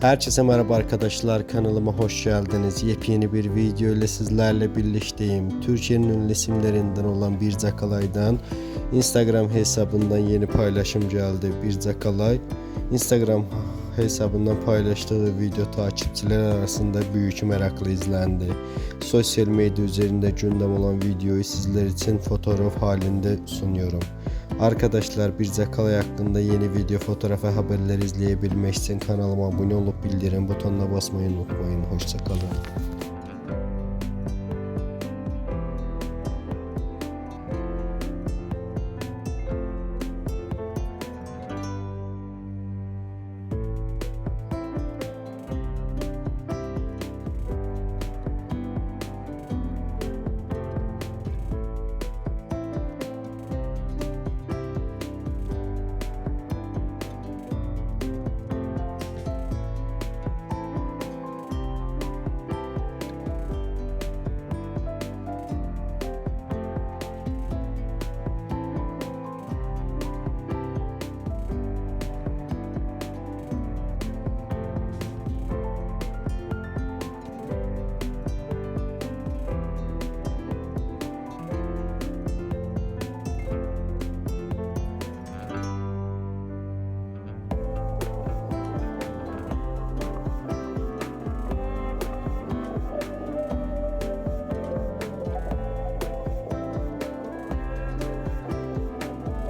Herkese merhaba arkadaşlar kanalıma hoş geldiniz. Yepyeni bir video ile sizlerle birlikteyim. Türkiye'nin ünlü isimlerinden olan Bir Zakalay'dan Instagram hesabından yeni paylaşım geldi. Bir Zakalay Instagram hesabından paylaştığı video takipçiler arasında büyük merakla izlendi. Sosyal medya üzerinde gündem olan videoyu sizler için fotoğraf halinde sunuyorum. Arkadaşlar bir Zakalay hakkında yeni video, fotoğraf ve haberler izleyebilmek için kanalıma abone olup bildirim butonuna basmayı unutmayın. Hoşçakalın.